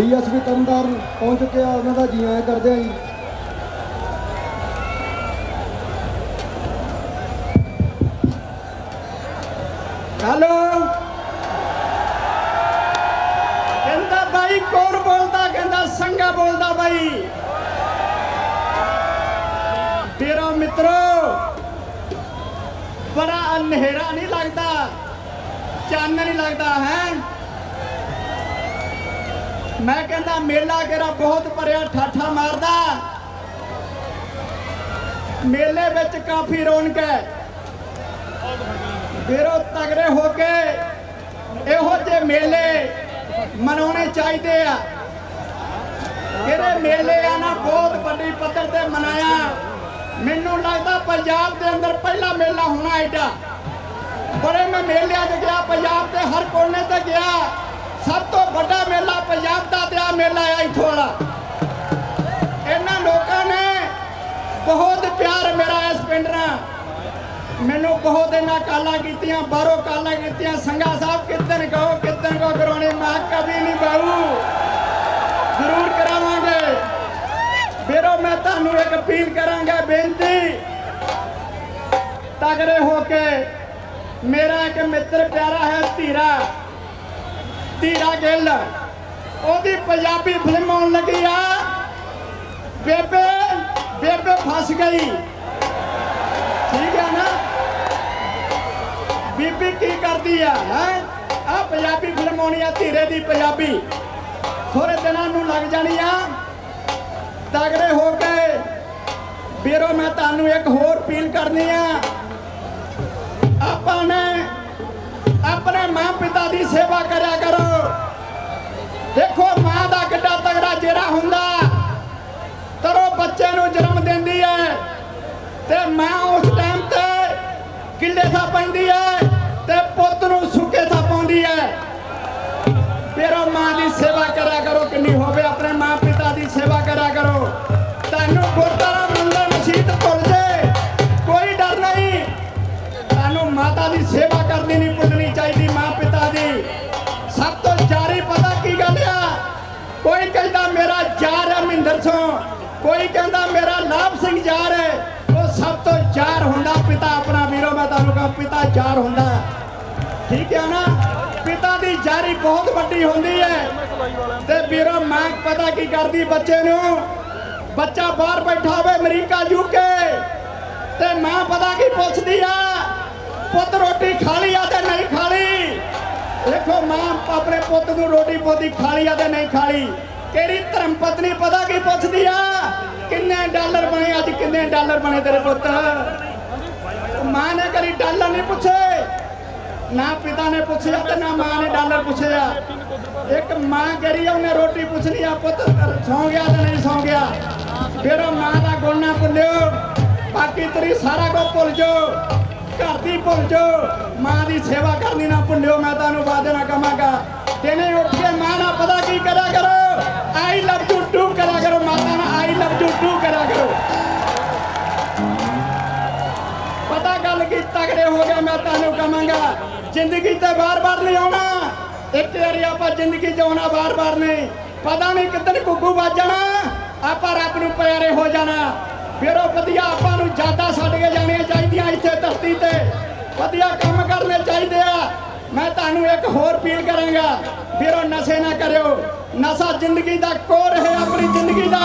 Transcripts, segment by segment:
DSP Tarn Taran ਪਹੁੰਚ ਚੁੱਕੇ ਆ ਉਹਨਾਂ ਦਾ ਜੀ ਆਇਆਂ ਕਰਦੇ ਆ ਜੀ। ਹੈਲੋ? ਕਹਿੰਦਾ ਬਾਈ, ਕੌਣ ਬੋਲਦਾ? ਕਹਿੰਦਾ ਸੰਗਾ ਬੋਲਦਾ ਬਾਈ। ਤੇਰਾ ਮਿੱਤਰੋ, ਬੜਾ ਹਨੇਰਾ ਨਹੀਂ ਲੱਗਦਾ, ਚੰਨ ਨਹੀਂ ਲੱਗਦਾ, ਹੈ? ਮੈਂ ਕਹਿੰਦਾ ਮੇਲਾ ਕਿਹੜਾ ਬਹੁਤ ਭਰਿਆ, ਠਾਠਾ ਮਾਰਦਾ। ਮੇਲੇ ਵਿੱਚ ਕਾਫੀ ਰੌਣਕ ਹੈ। ਵੀਰੋ, ਤਗੜੇ ਹੋ ਕੇ ਇਹੋ ਜਿਹੇ ਮੇਲੇ ਮਨਾਉਣੇ ਚਾਹੀਦੇ ਆ। ਜਿਹੜੇ ਮੇਲੇ ਆ ਨਾ ਬਹੁਤ ਵੱਡੀ ਪੱਧਰ ਤੇ ਮਨਾਇਆ। ਮੈਨੂੰ ਲੱਗਦਾ ਪੰਜਾਬ ਦੇ ਅੰਦਰ ਪਹਿਲਾ ਮੇਲਾ ਹੋਣਾ ਐਡਾ ਬੜੇ ਮੈਂ ਮੇਲਿਆਂ 'ਚ ਗਿਆ, ਪੰਜਾਬ ਦੇ ਹਰ ਕੋਨੇ ਤੇ ਗਿਆ। ਸਭ ਤੋਂ ਵੱਡਾ ਮੇਲਾ ਪੰਜਾਬ ਦਾ ਤੇ ਆ ਮੇਲਾ ਆ ਇੱਥੋਂ ਵਾਲਾ। ਇਹਨਾਂ ਲੋਕਾਂ ਨੇ ਬਹੁਤ ਪਿਆਰ ਮੇਰਾ ਇਸ ਪਿੰਡ ਨਾਲ। ਮੈਨੂੰ ਬਹੁਤ ਇਹਨਾਂ ਕਾਲਾਂ ਕੀਤੀਆਂ, ਬਾਹਰੋਂ ਕਾਲਾਂ ਕੀਤੀਆਂ ਸੰਗਾ ਸਾਹਿਬ ਕਿੱਦਣ ਕਹੋ ਕਿੱਦਣ ਕੋ ਕਰਾਉਣੀ, ਮੈਂ ਕਦੀ ਨਹੀਂ ਬਾਬੂ ਜ਼ਰੂਰ ਕਰਾਵਾਂਗੇ। ਵੀਰੋ, ਮੈਂ ਤੁਹਾਨੂੰ ਇੱਕ ਅਪੀਲ ਕਰਾਂਗਾ, ਬੇਨਤੀ। ਤਗੜੇ ਹੋ ਕੇ ਮੇਰਾ ਇੱਕ ਮਿੱਤਰ ਪਿਆਰਾ ਹੈ, ਧੀਰਾ। ਧੀਰਾ ਗਿੱਲ ਉਹਦੀ ਪੰਜਾਬੀ ਫਿਲਮ ਆਉਣ ਲੱਗੀ ਆ। ਬੇਬੇ ਬੇਬੇ ਫਸ ਗਈ। ਠੀਕ ਹੈ ਨਾ? ਬੀਬੀ ਕੀ ਕਰਦੀ ਆ, ਹੈ? ਆ ਪੰਜਾਬੀ ਫਿਲਮ ਆਉਣੀ ਆ, ਧੀਰੇ ਦੀ ਪੰਜਾਬੀ। ਥੋੜੇ ਦਿਨਾਂ ਨੂੰ ਲੱਗ ਜਾਣੀ ਆ। ਤਗੜੇ ਹੋ ਕੇ। ਵੀਰੋ, ਮੈਂ ਤੁਹਾਨੂੰ ਇੱਕ ਹੋਰ ਅਪੀਲ ਕਰਨੀ ਆ। ਦੀ ਸੇਵਾ ਕਰਿਆ ਕਰੋ। ਦੇਖੋ, ਮਾਂ ਦਾ ਕਿੱਡਾ ਤਗੜਾ ਜਿਹੜਾ ਹੁੰਦਾ। ਤਰੋ ਬੱਚੇ ਨੂੰ ਜਨਮ ਦਿੰਦੀ ਹੈ ਤੇ ਮਾਂ ਉਸ ਟਾਈਮ ਤੇ ਕਿੱਲੇ ਥਾ ਪੈਂਦੀ ਹੈ ਤੇ ਪੁੱਤ ਨੂੰ ਸੁੱਕੇ ਥਾ ਪਾਉਂਦੀ ਹੈ ਫਿਰ ਉਹ ਮਾਂ ਦੀ ਸੇਵਾ ਕਰਿਆ ਕਰੋ। ਕਿੰਨੀ ਹੋਵੇ ਆਪਣੇ ਮਾਂ ਕੋਈ ਕਹਿੰਦਾ ਮੇਰਾ ਲਾਭ ਸਿੰਘ ਯਾਰ ਹੈ, ਉਹ ਸਭ ਤੋਂ ਯਾਰ ਹੁੰਦਾ ਪਿਤਾ ਆਪਣਾ ਵੀਰੋ, ਮੈਂ ਤੁਹਾਨੂੰ ਕਹਾਂ ਪਿਤਾ ਯਾਰ ਹੁੰਦਾ। ਠੀਕ ਹੈ ਨਾ? ਪਿਤਾ ਦੀ ਯਾਰੀ ਬਹੁਤ ਵੱਡੀ ਹੁੰਦੀ ਹੈ। ਤੇ ਵੀਰੋ, ਮਾਂ ਪਤਾ ਕੀ ਕਰਦੀ ਬੱਚੇ ਨੂੰ? ਬੱਚਾ ਬਾਹਰ ਬੈਠਾ ਹੋਵੇ ਅਮਰੀਕਾ ਯੂਕੇ ਤੇ ਮਾਂ ਪਤਾ ਕੀ ਪੁੱਛਦੀ ਆ? ਪੁੱਤ ਰੋਟੀ ਖਾ ਲਈ ਆ ਤੇ ਨਹੀਂ ਖਾ ਲਈ? ਦੇਖੋ, ਮਾਂ ਆਪਣੇ ਪੁੱਤ ਨੂੰ ਰੋਟੀ ਪੋਦੀ ਖਾ ਲਈ ਆ ਤੇ ਨਹੀਂ ਖਾ ਲਈ। ਤੇਰੀ ਧਰਮ ਪਤਨੀ ਪਤਾ ਕੀ ਪੁੱਛਦੀ ਆ? ਕਿੰਨੇ ਡਾਲਰ ਬਣੇ ਅੱਜ, ਕਿੰਨੇ ਡਾਲਰ ਬਣੇ ਤੇਰੇ ਪੁੱਤ? ਮਾਂ ਨੇ ਕਰੀ ਡਾਲਰ ਨਹੀਂ ਪੁੱਛੇ? ਨਾ ਪਿਤਾ ਨੇ ਪੁੱਛਿਆ ਤੇ ਨਾ ਮਾਂ ਨੇ ਡਾਲਰ ਪੁੱਛਿਆ। ਇੱਕ ਮਾਂ ਕਰੀ ਉਹਨੇ ਰੋਟੀ ਪੁੱਛਣੀ ਆ, ਪੁੱਤ ਸੌਂ ਗਿਆ ਤੇ ਨਹੀਂ ਸੌਂ ਗਿਆ? ਫਿਰ ਉਹ ਮਾਂ ਦਾ ਗੁਣ ਨਾ ਭੁੱਲਿਓ। ਬਾਕੀ ਤੇਰੀ ਸਾਰਾ ਕੁਝ ਭੁੱਲ ਜਾਓ। ਘਰ ਦੀ ਭੁੱਲ ਜਾਓ। ਮਾਂ ਦੀ ਸੇਵਾ ਕਰਨੀ ਨਾ ਭੁੱਲਿਓ, ਮੈਂ ਤੁਹਾਨੂੰ ਵਾਅਦੇ ਨਾ ਕਵਾਂਗਾ ਦਿਨੇ ਉੱਠ ਕੇ ਮਾਂ ਨਾਲ ਪਤਾ ਕੀ ਕਰਿਆ ਕਰੋ? ਆਈ ਲਵ ਯੂ ਟੂ ਕਰਿਆ ਕਰੋ, ਮਾਤਾ ਨਾਲ ਆਈ ਲਵ ਯੂ ਟੂ ਕਰਿਆ ਕਰੋ। ਪਤਾ ਗੱਲ ਕੀ ਤਗੜੇ ਹੋ ਗਿਆ, ਮੈਂ ਤੁਹਾਨੂੰ ਕਵਾਂਗਾ ਜ਼ਿੰਦਗੀ ਤੇ ਬਾਰ-ਬਾਰ ਨਹੀਂ ਆਉਣਾ। ਇੱਕ ਵਾਰੀ ਆਪਾਂ ਜ਼ਿੰਦਗੀ ਜਿਉਣਾ ਬਾਰ-ਬਾਰ ਨਹੀਂ। ਪਤਾ ਨਹੀਂ ਕਿੱਦਣ ਕੁੱਕੂ ਵੱਜ ਜਾਣਾ, ਆਪਾਂ ਰੱਬ ਨੂੰ ਪਿਆਰੇ ਹੋ ਜਾਣਾ। ਫਿਰ ਉਹ ਵਧੀਆ ਆਪਾਂ ਨੂੰ ਜ਼ਿਆਦਾ ਛੱਡ ਕੇ ਜਾਣੀਆਂ ਚਾਹੀਦੀਆਂ ਇੱਥੇ ਧਰਤੀ ਤੇ। ਵਧੀਆ ਕੰਮ ਕਰਨੇ ਚਾਹੀਦੇ ਆ। ਮੈਂ ਤੁਹਾਨੂੰ ਇੱਕ ਹੋਰ ਅਪੀਲ ਕਰਾਂਗਾ। ਫਿਰ ਉਹ ਨਸ਼ੇ ਨਾ ਕਰਿਓ। ਨਸ਼ਾ ਜ਼ਿੰਦਗੀ ਦਾ ਕੋਰ ਹੈ ਆਪਣੀ ਜ਼ਿੰਦਗੀ ਦਾ।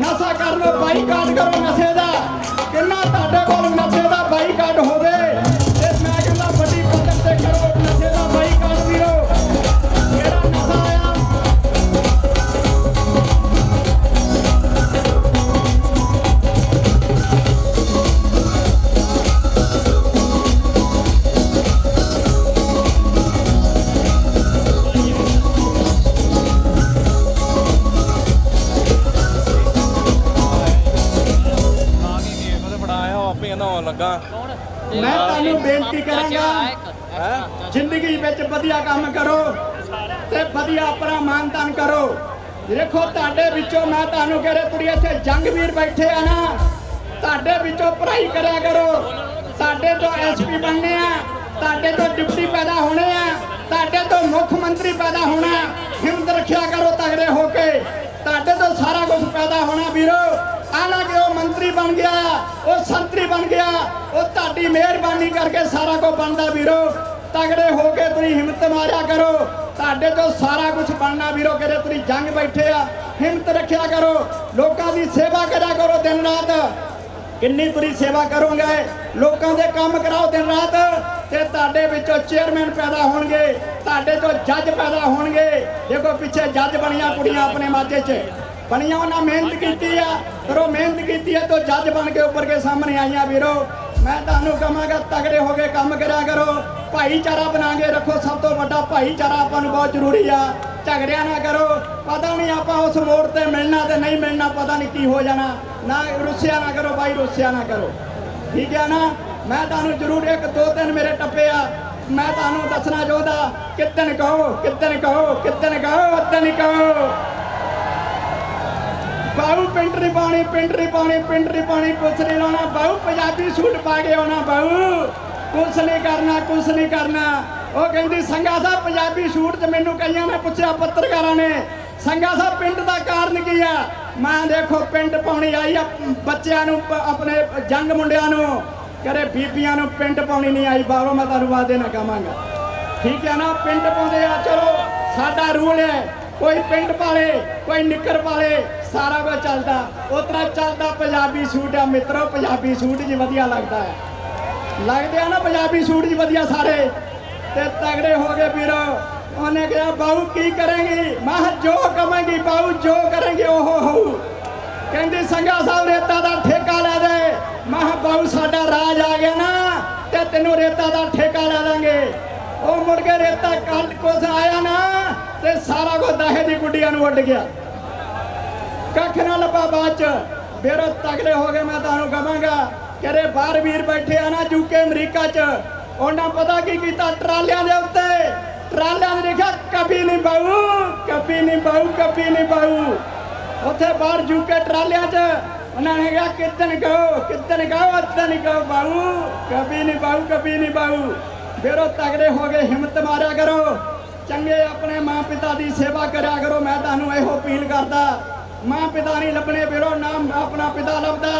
ਨਸ਼ਾ ਕਰ ਨੂੰ ਬਾਈਕਾਟ ਕਰੋ ਨਸ਼ੇ ਦਾ। ਲੱਗਾ। ਮੈਂ ਤੁਹਾਨੂੰ ਬੇਨਤੀ ਕਰਾਂਗਾ ਜ਼ਿੰਦਗੀ ਵਿੱਚ ਵਧੀਆ ਕੰਮ ਕਰੋ ਤੇ ਵਧੀਆ ਆਪਣਾ ਮਾਨਤਾਨ ਕਰੋ। ਦੇਖੋ ਤੁਹਾਡੇ ਵਿੱਚੋਂ ਮੈਂ ਤੁਹਾਨੂੰ ਕਹਿ ਰਿਹਾ ਕੁੜੀ ਇੱਥੇ ਜੰਗਵੀਰ ਬੈਠੇ ਆ ਨਾ ਤੁਹਾਡੇ ਵਿੱਚੋਂ ਪੜ੍ਹਾਈ ਕਰਿਆ ਕਰੋ। ਸਾਡੇ ਤੋਂ ਐਸਪੀ ਬਣਨੇ ਆ ਤੁਹਾਡੇ ਤੋਂ ਡਿਪਟੀ ਪੈਦਾ ਹੋਣੇ ਆ ਤੁਹਾਡੇ ਤੋਂ ਮੁੱਖ ਮੰਤਰੀ ਪੈਦਾ ਹੋਣਾ ਹਿੰਮਤ ਰੱਖਿਆ ਕਰੋ ਤਗੜੇ ਹੋ ਵੀਰੋ। ਹਾਲਾਂਕਿ ਉਹ ਮੰਤਰੀ ਬਣ ਗਿਆ, ਉਹ ਸੰਤਰੀ ਬਣ ਗਿਆ, ਉਹ ਤੁਹਾਡੀ ਮਿਹਰਬਾਨੀ ਕਰਕੇ ਸਾਰਾ ਕੁਝ ਬਣਦਾ ਵੀਰੋ। ਤਗੜੇ ਹੋ ਕੇ ਤੁਸੀਂ ਹਿੰਮਤ ਮਾਰਿਆ ਕਰੋ। ਤੁਹਾਡੇ ਤੋਂ ਸਾਰਾ ਕੁਝ ਬਣਨਾ ਵੀਰੋ, ਕਿਤੇ ਤੁਸੀਂ ਜੰਗ ਬੈਠੇ ਆ, ਹਿੰਮਤ ਰੱਖਿਆ ਕਰੋ। ਲੋਕਾਂ ਦੀ ਸੇਵਾ ਕਰਿਆ ਕਰੋ ਦਿਨ ਰਾਤ। ਕਿੰਨੀ ਤੁਸੀਂ ਸੇਵਾ ਕਰੋਗੇ? ਲੋਕਾਂ ਦੇ ਕੰਮ ਕਰਾਓ ਦਿਨ ਰਾਤ ਤੇ ਤੁਹਾਡੇ ਵਿੱਚੋਂ ਚੇਅਰਮੈਨ ਪੈਦਾ ਹੋਣਗੇ, ਤੁਹਾਡੇ ਤੋਂ ਜੱਜ ਪੈਦਾ ਹੋਣਗੇ। ਦੇਖੋ ਪਿੱਛੇ ਜੱਜ ਬਣੀਆਂ ਕੁੜੀਆਂ ਆਪਣੇ ਮਾਝੇ 'ਚ। ਬਣੀਆਂ ਉਹਨਾਂ ਮਿਹਨਤ ਕੀਤੀ ਆ, ਪਰ ਉਹ ਮਿਹਨਤ ਕੀਤੀ ਹੈ ਤੋਂ ਜੱਜ ਬਣ ਕੇ ਉੱਪਰ ਕੇ ਸਾਹਮਣੇ ਆਈਆਂ ਵੀਰੋ। ਮੈਂ ਤੁਹਾਨੂੰ ਕਹਾਂਗਾ, ਤਗੜੇ ਹੋ ਕੇ ਕੰਮ ਕਰਿਆ ਕਰੋ। ਭਾਈਚਾਰਾ ਬਣਾ ਕੇ ਰੱਖੋ ਸਭ ਤੋਂ ਵੱਡਾ ਭਾਈਚਾਰਾ ਆਪਾਂ ਨੂੰ ਬਹੁਤ ਜ਼ਰੂਰੀ ਆ। ਝਗੜਿਆ ਨਾ ਕਰੋ। ਪਤਾ ਨਹੀਂ ਆਪਾਂ ਉਸ ਮੋੜ ਤੇ ਮਿਲਣਾ ਤੇ ਨਹੀਂ ਮਿਲਣਾ, ਪਤਾ ਨਹੀਂ ਕੀ ਹੋ ਜਾਣਾ। ਨਾ ਰੁੱਸਿਆ ਨਾ ਕਰੋ ਬਾਈ, ਰੁੱਸਿਆ ਨਾ ਕਰੋ। ਠੀਕ ਹੈ ਨਾ? ਮੈਂ ਤੁਹਾਨੂੰ ਜ਼ਰੂਰ ਇੱਕ, ਦੋ, ਤਿੰਨ ਮੇਰੇ ਟੱਪੇ ਆ। ਮੈਂ ਤੁਹਾਨੂੰ ਦੱਸਣਾ ਚਾਹੁੰਦਾ, ਕਿੱਦਣ ਕਹੋ ਕਿੱਦਣ ਕਹੋ ਕਿੱਦਣ ਕਹੋ ਉਦਣ ਕਹੋ? ਬਾਹੂ ਪਿੰਡ ਨਹੀਂ ਪਾਣੀ ਪਿੰਡ ਨਹੀਂ ਪਾਣੀ ਪਿੰਡ ਨਹੀਂ ਪਾਣੀ ਕੁਛ ਨਹੀਂ ਲਾਉਣਾ। ਬਾਹੂ ਪੰਜਾਬੀ ਸੂਟ ਪਾ ਕੇ ਆਉਣਾ ਬਾਹੂ ਕੁਛ ਨਹੀਂ ਕਰਨਾ, ਕੁਛ ਨਹੀਂ ਕਰਨਾ। ਉਹ ਕਹਿੰਦੀ ਸੰਗਾ ਸਾਹਿਬ, ਪੰਜਾਬੀ ਸੂਟ ਤੇ ਮੈਨੂੰ ਕਈਆਂ ਨੇ ਪੁੱਛਿਆ, ਪੱਤਰਕਾਰਾਂ ਨੇ। ਸੰਗਾ ਸਾਹਿਬ, ਪਿੰਡ ਦਾ ਕਾਰਨ ਕੀ ਆ? ਮੈਂ ਦੇਖੋ, ਪਿੰਡ ਪਾਉਣੀ ਆਈ ਆ, ਬੱਚਿਆਂ ਨੂੰ ਆਪਣੇ ਜੰਗ ਮੁੰਡਿਆਂ ਨੂੰ। ਕਰੇ ਬੀਬੀਆਂ ਨੂੰ ਪਿੰਡ ਪਾਉਣੀ ਨਹੀਂ ਆਈ, ਬਾਹਰੋਂ ਮੈਂ ਤੁਹਾਨੂੰ ਵਾਦੇ ਨਾ ਕਹਾਂਗਾ ਠੀਕ ਹੈ ਨਾ, ਪਿੰਡ ਪਾਉਂਦੇ ਆ, ਚਲੋ, ਸਾਡਾ ਰੂਲ ਹੈ, ਕੋਈ ਪਿੰਡ ਪਾਲੇ, ਕੋਈ ਨਿੱਕਰ ਪਾਲੇ, ਸਾਰਾ ਕੁਝ ਚੱਲਦਾ। ਉਤਰਾ ਚੱਲਦਾ ਪੰਜਾਬੀ ਸੂਟ ਆ, ਮਿੱਤਰੋ, ਪੰਜਾਬੀ ਸੂਟ ਜੀ ਵਧੀਆ ਲੱਗਦਾ ਹੈ। ਲੱਗਦੇ ਆ ਨਾ ਪੰਜਾਬੀ ਸੂਟ ਜੀ ਵਧੀਆ ਸਾਰੇ। ਤੇ ਤਗੜੇ ਹੋ ਗਏ ਵੀਰੋ। ਉਹਨੇ ਕਿਹਾ ਬਾਹੂ ਕੀ ਕਰੇਗੀ? ਮੈਂ ਕਿਹਾ, ਜੋ ਕਮਾਂਗੀ ਬਾਹੂ ਜੋ ਕਰੇਂਗੇ ਉਹ ਹੋਊ। ਕਹਿੰਦੀ ਸੰਗਾ ਸਾਹਿਬ ਰੇਤਾ ਦਾ ਠੇਕਾ ਲੈ ਦੇ। ਮੈਂ ਬਾਹੂ ਸਾਡਾ ਰਾਜ ਆ ਗਿਆ ਨਾ ਤੇ ਤੈਨੂੰ ਰੇਤਾ ਦਾ ਠੇਕਾ ਲੈ ਦਾਂਗੇ। ਉਹ ਮੁੜ ਕੇ ਰੇਤਾ ਕੱਲ ਕੁਛ ਆਇਆ ਨਾ ਤੇ ਸਾਰਾ ਕੁਝ ਦਾਹੇ ਦੀ ਗੁੱਡੀਆਂ ਨੂੰ ਉੱਡ ਗਿਆ। ਕੱਖ ਨਾ ਲੱਭਾ ਬਾਅਦ ਚ। ਬੇਰੋ ਤਗੜੇ ਹੋ ਗਏ ਮੈਂ ਤੁਹਾਨੂੰ ਕਹਾਂਗਾ ਕਿਹੜੇ ਬਾਹਰ ਵੀਰ ਬੈਠੇ ਆ ਨਾ ਯੂਕੇ ਅਮਰੀਕਾ ਚ। ਉਹਨਾਂ ਪਤਾ ਕੀ ਕੀਤਾ? ਟਰਾਲਿਆਂ ਦੇ ਉੱਤੇ ਟਰਾਲਿਆਂ ਦੇ ਲਿਖਿਆ ਕਭੀ ਨਹੀਂ ਬਾਹੂ ਕਭੀ ਨਹੀਂ ਬਾਹੂ ਕਭੀ ਨਹੀਂ ਬਾਹੂ ਉੱਥੇ ਬਾਹਰ ਯੂਕੇ ਟਰਾਲਿਆਂ 'ਚ ਉਹਨਾਂ ਨੇ ਕਿਹਾ, ਕਿੱਦਣ ਕਹੋ ਕਿੱਦਣ ਕਹੋ ਅੱਦਣ ਕਹੋ ਬਾਹੂ ਕਭੀ ਨਹੀਂ ਬਾਹੂ ਕਭੀ ਨਹੀਂ ਬਾਹੂ ਬੇਰੋ ਤਗੜੇ ਹੋ ਗਏ ਹਿੰਮਤ ਮਾਰਿਆ ਕਰੋ। ਚੰਗੇ ਆਪਣੇ ਮਾਂ ਪਿਤਾ ਦੀ ਸੇਵਾ ਕਰਿਆ ਕਰੋ। ਮੈਂ ਤੁਹਾਨੂੰ ਇਹੋ ਅਪੀਲ ਕਰਦਾ, ਮਾਂ ਪਿਤਾ ਨਹੀਂ ਲੱਭਣੇ ਵੀਰੋ ਨਾਮ ਆਪਣਾ ਪਿਤਾ ਲੱਭਦਾ।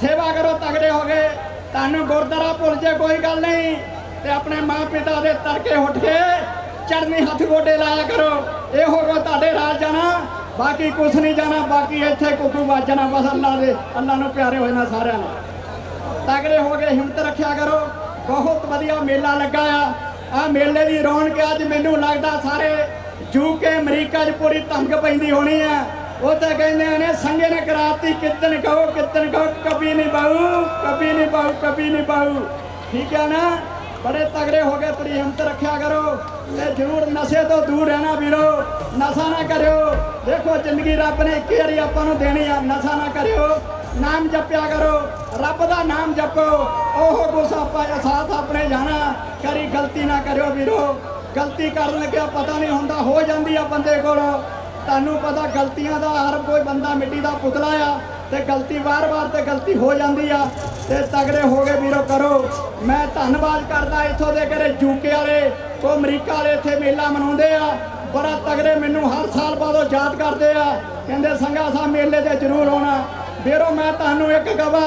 ਸੇਵਾ ਕਰੋ ਤਗੜੇ ਹੋ ਗਏ ਤੁਹਾਨੂੰ ਗੁਰਦੁਆਰਾ ਭੁੱਲ ਜੇ ਕੋਈ ਗੱਲ ਨਹੀਂ। ਤੇ ਆਪਣੇ ਮਾਂ ਪਿਤਾ ਦੇ ਤਰਕੇ ਉੱਠ ਕੇ ਚੜਨੀ ਹੱਥ ਗੋਡੇ ਲਾਇਆ ਕਰੋ। ਇਹ ਕੋ ਤੁਹਾਡੇ ਰਾਜ ਜਾਣਾ, ਬਾਕੀ ਕੁਛ ਨਹੀਂ ਜਾਣਾ, ਬਾਕੀ ਇੱਥੇ ਕੁੱਕੂ ਵੱਜ ਬਸ ਅੱਲਾ ਦੇ, ਅੱਲਾ ਨੂੰ ਪਿਆਰੇ ਹੋਏ ਨਾ ਸਾਰਿਆਂ ਨੂੰ। ਤਗੜੇ ਹੋ ਕੇ ਹਿੰਮਤ ਰੱਖਿਆ ਕਰੋ। ਬਹੁਤ ਵਧੀਆ ਮੇਲਾ ਲੱਗਾ ਆ। ਆ ਮੇਲੇ ਦੀ ਰੌਣਕ ਅੱਜ ਮੈਨੂੰ ਲੱਗਦਾ ਸਾਰੇ ਯੂਕੇ ਅਮਰੀਕਾ 'ਚ ਪੂਰੀ ਧਮਕ ਪੈਂਦੀ ਹੋਣੀ ਆ। ਉਹ ਤਾਂ ਕਹਿੰਦੇ ਨੇ, ਸੰਗੇ ਨੇ ਕਰਾਤੀ ਕਿਤਨ ਕਹੋ ਕਿਤਨ ਕਹੋ ਕਬੀ ਨਹੀਂ ਬਾਹੂ ਕਬੀ ਨਹੀਂ ਬਾਹੂ ਕਬੀ ਨਹੀਂ ਬਾਹੂ ਠੀਕ ਹੈ ਨਾ? ਬੜੇ ਤਗੜੇ ਹੋ ਕੇ ਤੇਰੀ ਹਿੰਮਤ ਰੱਖਿਆ ਕਰੋ। ਤੇ ਜ਼ਰੂਰ ਨਸ਼ੇ ਤੋਂ ਦੂਰ ਰਹਿਣਾ ਵੀਰੋ, ਨਸ਼ਾ ਨਾ ਕਰਿਓ। ਦੇਖੋ ਜ਼ਿੰਦਗੀ ਰੱਬ ਨੇ ਇੱਕ ਵਾਰੀ ਆਪਾਂ ਨੂੰ ਦੇਣੀ ਆ, ਨਸ਼ਾ ਨਾ ਕਰਿਓ। ਨਾਮ ਜਪਿਆ ਕਰੋ, ਰੱਬ ਦਾ ਨਾਮ ਜਪੋ। ਉਹ ਕੁਛ ਆਪਾਂ ਸਾਥ ਆਪਣੇ ਜਾਣਾ ਕਰੀ ਗਲਤੀ ਨਾ ਕਰਿਓ ਵੀਰੋ। ਗਲਤੀ ਕਰਨ ਲੱਗਿਆ ਪਤਾ ਨਹੀਂ ਹੁੰਦਾ, ਹੋ ਜਾਂਦੀ ਆ ਬੰਦੇ ਕੋਲ। ਤੁਹਾਨੂੰ ਪਤਾ ਗਲਤੀਆਂ ਦਾ ਹਰ ਕੋਈ ਬੰਦਾ ਮਿੱਟੀ ਦਾ ਪੁਤਲਾ ਆ। ਤੇ ਗਲਤੀ ਵਾਰ-ਵਾਰ ਤੇ ਗਲਤੀ ਹੋ ਜਾਂਦੀ ਆ ਤੇ ਤਗੜੇ ਹੋ ਗਏ ਵੀਰੋ ਕਰੋ। ਮੈਂ ਧੰਨਵਾਦ ਕਰਦਾ ਇੱਥੋਂ ਦੇ ਕਰੇ ਯੂਕੇ ਵਾਲੇ ਕੋ ਅਮਰੀਕਾ ਵਾਲੇ ਇੱਥੇ ਮੇਲਾ ਮਨਾਉਂਦੇ ਆ। ਬੜਾ ਤਗੜੇ ਮੈਨੂੰ ਹਰ ਸਾਲ ਬਾਅਦੋਂ ਯਾਦ ਕਰਦੇ ਆ। ਕਹਿੰਦੇ ਸੰਗਾ ਸਾਹਿਬ ਮੇਲੇ ਤੇ ਜ਼ਰੂਰ ਆਉਣਾ। ਵੀਰੋ, ਮੈਂ ਤੁਹਾਨੂੰ ਇੱਕ ਗਵਾ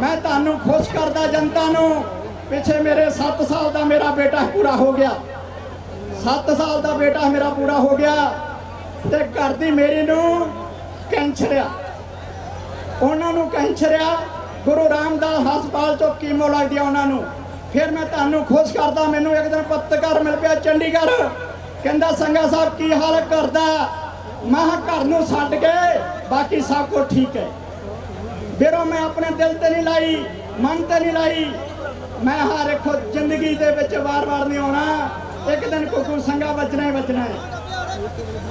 ਮੈਂ ਤੁਹਾਨੂੰ ਖੁਸ਼ ਕਰਦਾ ਜਨਤਾ ਨੂੰ। ਪਿੱਛੇ ਮੇਰੇ 7 ਸਾਲ ਦਾ ਮੇਰਾ ਬੇਟਾ ਪੂਰਾ ਹੋ ਗਿਆ। 7 ਸਾਲ ਦਾ ਬੇਟਾ ਮੇਰਾ ਪੂਰਾ ਹੋ ਗਿਆ। ਤੇ ਘਰ ਦੀ ਮੇਰੀ ਨੂੰ ਕੈਂਸਰ ਆ। ਉਹਨਾਂ ਨੂੰ ਕੈਂਸਰ ਆ ਗੁਰੂ ਰਾਮਦਾਸ ਹਸਪਤਾਲ ਚੋਂ ਕੀਮੋ ਲੱਗਦੀ ਆ ਉਹਨਾਂ ਨੂੰ। ਫਿਰ ਮੈਂ ਤੁਹਾਨੂੰ ਖੁਸ਼ ਕਰਦਾ, ਮੈਨੂੰ ਇੱਕ ਦਿਨ ਪੱਤਰਕਾਰ ਮਿਲ ਪਿਆ ਚੰਡੀਗੜ੍ਹ। ਕਹਿੰਦਾ, ਸੰਗਾ ਸਾਹਿਬ, ਕੀ ਹਾਲ ਕਰਦਾ? ਮੈਂ ਕਿਹਾ, ਘਰ ਨੂੰ ਛੱਡ ਕੇ, ਬਾਕੀ ਸਭ ਕੁਝ ਠੀਕ ਹੈ। ਵੀਰੋ, ਮੈਂ ਆਪਣੇ ਦਿਲ ਤੇ ਨਹੀਂ ਲਾਈ, ਮਨ ਤੇ ਨਹੀਂ ਲਾਈ। ਮੈਂ ਹਾਂ ਦੇਖੋ, ਜ਼ਿੰਦਗੀ ਦੇ ਵਿੱਚ ਵਾਰ-ਵਾਰ ਨਹੀਂ ਆਉਣਾ। ਇੱਕ ਦਿਨ ਕੁਕੂ ਸੰਗਾ ਬਚਣਾ ਹੀ ਬਚਣਾ ਹੈ।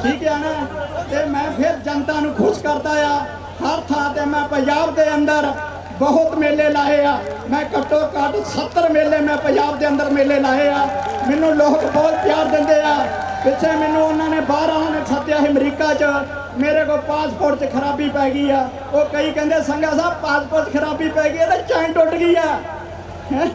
ਠੀਕ ਹੈ ਨਾ? ਤੇ ਮੈਂ ਫਿਰ ਜਨਤਾ ਨੂੰ ਖੁਸ਼ ਕਰਦਾ ਆ। ਹਰ ਥਾਂ ਤੇ ਮੈਂ ਪੰਜਾਬ ਦੇ ਅੰਦਰ ਬਹੁਤ ਮੇਲੇ ਲਾਏ ਆ। ਮੈਂ ਘੱਟੋ ਘੱਟ 70 ਮੇਲੇ ਮੈਂ ਪੰਜਾਬ ਦੇ ਅੰਦਰ ਮੇਲੇ ਲਾਏ ਆ। ਮੈਨੂੰ ਲੋਕ ਬਹੁਤ ਪਿਆਰ ਦਿੰਦੇ ਆ। ਪਿੱਛੇ ਮੈਨੂੰ ਉਹਨਾਂ ਨੇ ਬਾਹਰ ਆਉਣ ਨੇ ਸੱਦਿਆ ਸੀ ਅਮਰੀਕਾ 'ਚ। ਮੇਰੇ ਕੋਲ ਪਾਸਪੋਰਟ 'ਚ ਖਰਾਬੀ ਪੈ ਗਈ ਆ। ਉਹ ਕਈ ਕਹਿੰਦੇ ਸੰਗਾ ਸਾਹਿਬ ਪਾਸਪੋਰਟ 'ਚ ਖਰਾਬੀ ਪੈ ਗਈ ਤੇ ਚੈਨ ਟੁੱਟ ਗਈ ਆ। ਹੈਂ?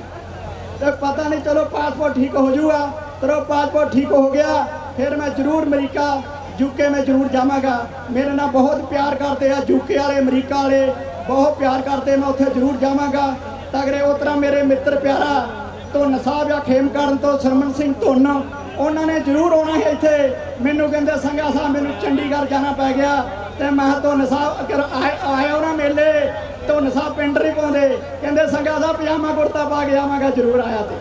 ਤੇ ਪਤਾ ਨਹੀਂ, ਚਲੋ ਪਾਸਪੋਰਟ ਠੀਕ ਹੋ ਜੂਗਾ। ਚਲੋ ਪਾਸਪੋਰਟ ਠੀਕ ਹੋ ਗਿਆ। ਫਿਰ ਮੈਂ ਜ਼ਰੂਰ ਅਮਰੀਕਾ ਯੂਕੇ ਮੈਂ ਜ਼ਰੂਰ ਜਾਵਾਂਗਾ। ਮੇਰੇ ਨਾਲ ਬਹੁਤ ਪਿਆਰ ਕਰਦੇ ਆ ਯੂਕੇ ਵਾਲੇ, ਅਮਰੀਕਾ ਵਾਲੇ। ਬਹੁਤ ਪਿਆਰ ਕਰਦੇ ਮੈਂ ਉੱਥੇ ਜ਼ਰੂਰ ਜਾਵਾਂਗਾ। ਤਗੜੇ ਉਤਰਾ ਮੇਰੇ ਮਿੱਤਰ ਪਿਆਰਾ, ਧੁੰਨ ਸਾਹਿਬ ਆ, ਖੇਮ ਕਰਨ ਤੋਂ ਸਰਮਨ ਸਿੰਘ ਧੁੰਨ। ਉਹਨਾਂ ਨੇ ਜ਼ਰੂਰ ਆਉਣਾ ਹੈ ਇੱਥੇ। ਮੈਨੂੰ ਕਹਿੰਦੇ ਸੰਗਾ ਸਾਹਿਬ, ਮੈਨੂੰ ਚੰਡੀਗੜ੍ਹ ਜਾਣਾ ਪੈ ਗਿਆ। ਤੇ ਮੈਂ ਕਿਹਾ ਧੁੰਨ ਸਾਹਿਬ, ਅਗਰ ਆਏ ਆਏ ਉਹਨਾਂ ਮੇਲੇ, ਧੁੰਨ ਸਾਹਿਬ ਪਿੰਡ ਨਹੀਂ ਪਾਉਂਦੇ। ਕਹਿੰਦੇ ਸੰਗਾ ਸਾਹਿਬ, ਪਜਾਮਾ ਕੁੜਤਾ ਪਾ ਕੇ ਆਵਾਂਗਾ, ਜ਼ਰੂਰ ਆਇਆ ਤੇ।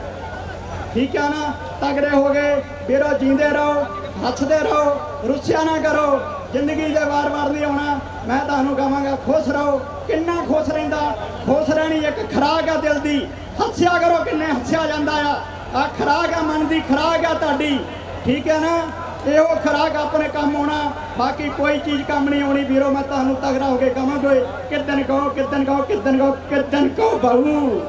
ਠੀਕ ਆ ਨਾ? ਤਗੜੇ ਹੋ ਗਏ। ਵੀਰੋ, ਜੀਂਦੇ ਰਹੋ। ਹੱਸਦੇ ਰਹੋ, ਰੁੱਸਿਆ ਨਾ ਕਰੋ, ਜ਼ਿੰਦਗੀ ਦੇ ਵਾਰ-ਵਾਰ ਨਹੀਂ ਆਉਣਾ। ਮੈਂ ਤੁਹਾਨੂੰ ਕਹਾਂਗਾ, ਖੁਸ਼ ਰਹੋ। ਕਿੰਨਾ ਖੁਸ਼ ਰਹਿੰਦਾ? ਖੁਸ਼ ਰਹਿਣੀ ਇੱਕ ਖਰਾਕ ਆ ਦਿਲ ਦੀ। ਹੱਸਿਆ ਕਰੋ, ਕਿੰਨੇ ਹੱਸਿਆ ਜਾਂਦਾ ਆ। ਆ ਖਰਾਕ ਆ ਮਨ ਦੀ, ਖਰਾਕ ਆ ਤੁਹਾਡੀ। ਠੀਕ ਹੈ ਨਾ? ਇਹੋ ਖਰਾਕ ਆਪਣੇ ਕੰਮ ਆਉਣਾ। ਬਾਕੀ ਕੋਈ ਚੀਜ਼ ਕੰਮ ਨਹੀਂ ਆਉਣੀ। ਵੀਰੋ, ਮੈਂ ਤੁਹਾਨੂੰ ਤਗੜਾ ਹੋ ਕੇ ਕਹਾਂਗਾ ਕਿਦਨ ਕਹੋ ਕਿਦਨ ਕਹੋ ਕਿਦਨ ਕਹੋ ਕਿਦਨ ਕਹੋ ਬਾਹੂ